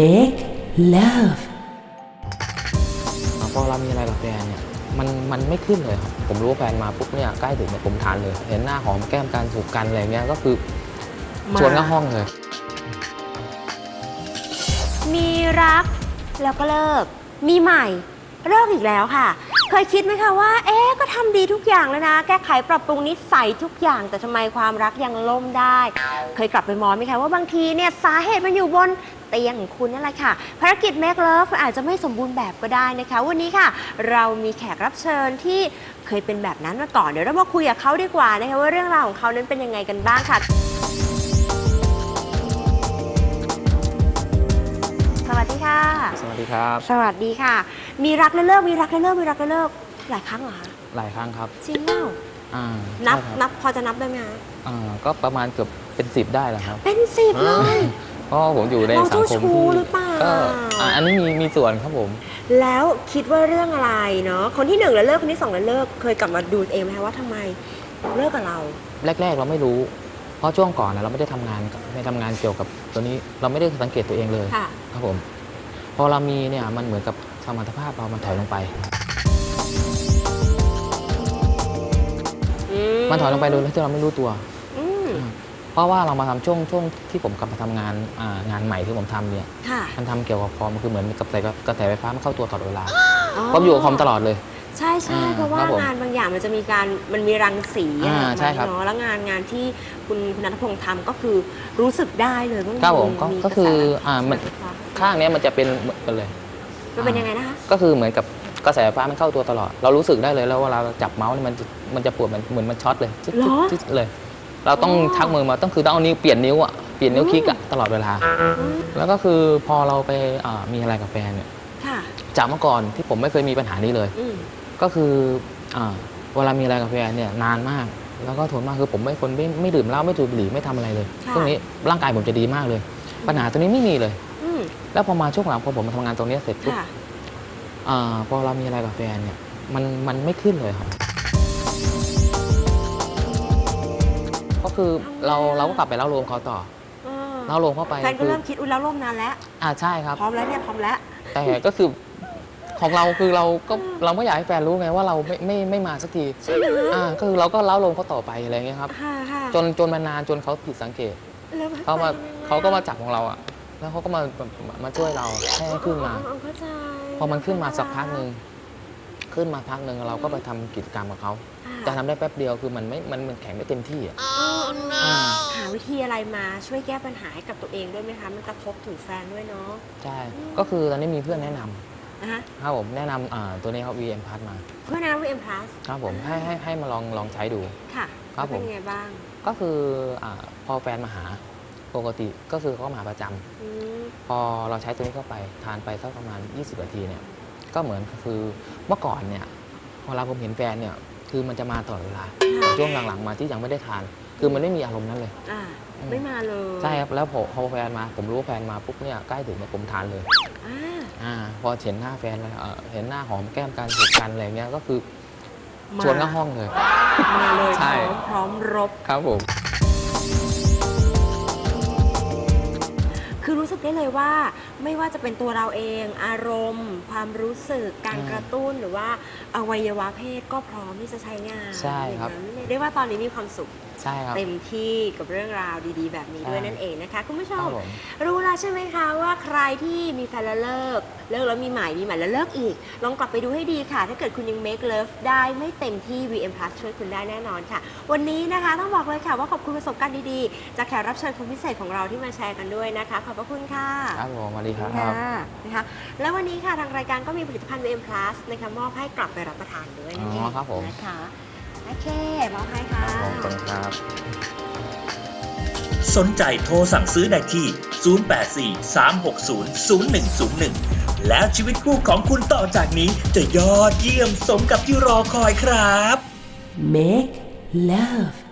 Make love. พอเรามีอะไรกับแฟนเนี่ยมันมันไม่ขึ้นเลยครับผมรู้ว่าแฟนมาปุ๊บเนี่ยใกล้ถึงเนี่ยผมทานเลย เห็นหน้าหอมแก้มกันถูกกันอะไรเงี้ยก็คือมาชวนเข้าห้องเลย มีรักแล้วก็เลิก มีใหม่เลิกอีกแล้วค่ะ เคยคิดไหมคะว่า เอ๊ะก็ทำดีทุกอย่างแล้วนะ แก้ไขปรับปรุงนิสัยทุกอย่าง แต่ทำไมความรักยังล่มได้ เคยกลับไปมองไหมคะว่าบางทีเนี่ยสาเหตุมันอยู่บนเตียงของคุณนั่นแหละค่ะ ภารกิจ Make Love อาจจะไม่สมบูรณ์แบบก็ได้นะคะ วันนี้ค่ะ เรามีแขกรับเชิญที่เคยเป็นแบบนั้นมาก่อน เดี๋ยวเรามาคุยกับเขาดีกว่านะคะว่าเรื่องราวของเขานั้นเป็นยังไงกันบ้างค่ะ สวัสดีค่ะ สวัสดีครับ สวัสดีค่ะ มีรักและเลิก มีรักและเลิก มีรักและเลิก หลายครั้งเหรอคะหลายครั้งครับจริงเปล่าอ่านับใช่ครับ นับพอจะนับได้ไหมคะอ่าก็ประมาณเกือบเป็นสิบได้แหละครับ เป็นสิบเลยเพ ราะว่าผมอยู่ในเราสังคมเจ้าชู้ที่หรือเปล่า ก็อ่าอันนี้มีมีส่วนครับผม แล้วคิดว่าเรื่องอะไรเนาะคนที่หนึ่งแล้วเลิกคนที่สองแล้วเลิกเคยกลับมาดูเองไหมคะว่าทำไมเลิกกับเรา แรก ๆ เราไม่รู้ เพราะช่วงก่อนนะเราไม่ได้ทำงานกับไม่ทำงานเกี่ยวกับตัวนี้เราไม่ได้สังเกตตัวเองเลย ค่ะ ครับผม พอเรามีเนี่ยมันเหมือนกับสมรรถภาพเรามันถอยลงไปมันถอยลงไปโดยที่เราไม่รู้ตัว อืม เพราะว่าเรามาทำช่วงช่วงที่ผมกลับมาทำงานอ่างานใหม่ที่ผมทำเนี่ยค่ะมันทำเกี่ยวกับคอมคือเหมือนกับกระแสกระแสไฟฟ้ามันเข้าตัวตลอดเวลาผมอยู่กับคอมตลอดเลยใช่ใช่อ่าเพราะว่าครับผมงานบางอย่างมันจะมีการมันมีรังสีอะไรอ่าออกใช่มาครับเนาะแล้วงานงานที่คุณคุณนัทพงษ์ทำก็คือรู้สึกได้เลยว่าครับผมก็มีก็คืออ่าระแสมันไฟฟ้าข้างเนี้ยมันจะเป็นเหมือนกันเลยมันเป็นยังไงนะคะก็คือเหมือนกับกระแสไฟฟ้ามันเข้าตัวตลอด เรารู้สึกได้เลยแล้วเวลาเราจับเมาส์เนี่ยมันจะมันจะปวดเหมือนเหมือนมันช็อตเลยจิ๊ดเหรอจิ๊ดจิ๊ดเลย เราต้องอ๋อชักมือมาต้องคือต้องเอานิ้วเปลี่ยนนิ้วอะเปลี่ยนนิ้วคลิกอะตลอดเวลาอืมแล้วก็คือพอเราไปอ่ามีอะไรกับแฟนเนี่ยค่ะจากเมื่อก่อนที่ผมไม่เคยมีปัญหานี้เลยอืมก็คืออ่าเวลามีอะไรกับแฟนเนี่ยนานมาก แล้วก็ทนมากคือผมไม่คนไม่ไม่ดื่มเหล้าไม่สูบบุหรี่ไม่ทำอะไรเลยค่ะพวกนี้ร่างกายผมจะดีมากเลย ปัญหาตัวนี้ไม่มีเลยอืมแล้วพอมาช่วงหลังพอผมมาทำงานตรงนี้เสร็จปุ๊บค่ะอ่าพอเรามีอะไรกับแฟนเนี่ยมันมันไม่ขึ้นเลยครับ ก็คือเราเราก็กลับไปเล่าโรงเขาต่อเออเล่าโรงเข้าไปแฟนก็คือเริ่มคิดอุ้ยแล้วร่มนานแล้ว อ่าใช่ครับ พร้อมแล้วเนี่ยพร้อมแล้ว แต่ก็คือของเราคือเราก็เราไม่อยากให้แฟนรู้ไงว่าเราไม่ไม่ไม่มาสักทีใช่ไหม อ่าก็คือเราก็เล่าโรงเขาต่อไปอะไรเงี้ยครับ ค่ะค่ะจนจนมานานจนเขาผิดสังเกต แล้วเขามาไปยังไงเขาก็มาจับของเราอะ แล้วเขาก็มามามาช่วยเราให้ให้ขึ้นมาอ๋อเข้าใจพอมันขึ้นมาสักพักหนึ่ง ขึ้นมาพักหนึ่งเราก็ไปทำกิจกรรมกับเขาแต่ทำได้แป๊บเดียวคือมันไม่มันมันแข็งไม่เต็มที่อะอ๋อหาวิธีอะไรมาช่วยแก้ปัญหาให้กับตัวเองด้วยไหมคะมันกระทบถึงแฟนด้วยเนาะใช่ก็คือตอนนี้มีเพื่อนแนะนำนะคะครับผมแนะนำอ่าตัวนี้ครับ VM Plus มา เพื่อนนะวีเอ็มพลัสครับผมให้ให้ให้มาลองลองใช้ดูค่ะครับผมเป็นยังไงบ้าง ก็คืออ่าพอแฟนมาหาปกติก็คือเขามาหาประจำอืมพอเราใช้ตัวนี้เข้าไปทานไปสักประมาณ 20นาทีเนี่ย ก็เหมือนคือเมื่อก่อนเนี่ยเวลาผมเห็นแฟนเนี่ยคือมันจะมาตลอดเวลาแต่ช่วงหลังๆมาที่ยังไม่ได้ทาน คือมันไม่มีอารมณ์นั้นเลย อ่าอืมไม่มาเลยใช่ครับแล้วพอพอแฟนมา ผมรู้ว่าแฟนมาปุ๊บเนี่ยใกล้ถึงเนี่ยผมทานเลยอ่าอ่าพอเห็นหน้าแฟนแล้วเอ่อเห็นหน้าหอมแก้มกันถูกกันอะไรเงี้ยก็คือมาชวนเข้าห้องเลย มาเลยใช่ พร้อมพร้อมรบ ครับผม รู้สึกได้เลยว่า ไม่ว่าจะเป็นตัวเราเอง อารมณ์ ความรู้สึกการอืมกระตุ้นหรือว่าอวัยวะเพศก็พร้อมที่จะใช้งานใช่ครับอย่างนั้นเลยเรียกว่าตอนนี้มีความสุข ใช่ครับเต็มที่กับเรื่องราวดี ๆ แบบนี้ด้วยใช่นั่นเองนะคะ คุณผู้ชครัมบผม รู้แล้วใช่ไหมคะว่าใครที่มีแฟนแล้วเลิก เลิกแล้วมีใหม่มีใหม่แล้วเลิกอีก ลองกลับไปดูให้ดีค่ะ ถ้าเกิดคุณยัง make love ได้ไม่เต็มที่ VM Plus ช่วยคุณได้แน่นอนค่ะ วันนี้นะคะต้องบอกเลยค่ะว่าขอบคุณประสบการณ์ดีๆ จากแขกรับเชิญคนพิเศษของเราที่มาแชร์กันด้วยนะคะ ขอบพระคุณค่ะ ครับผมสวัสดีครับ ค่ะนะคะแล้ววันนี้ค่ะทางรายการก็มีผลิตภัณฑ์ VM Plus นะคะมอบให้กลับไปรับประทานด้วยนั่นเองอ๋อครับผม นะคะโอเคมอบให้ค่ะครับผม ขอบคุณครับ สนใจโทรสั่งซื้อได้ที่ 0843600101 แล้วชีวิตคู่ของคุณต่อจากนี้จะยอดเยี่ยมสมกับที่รอคอยครับ Make love.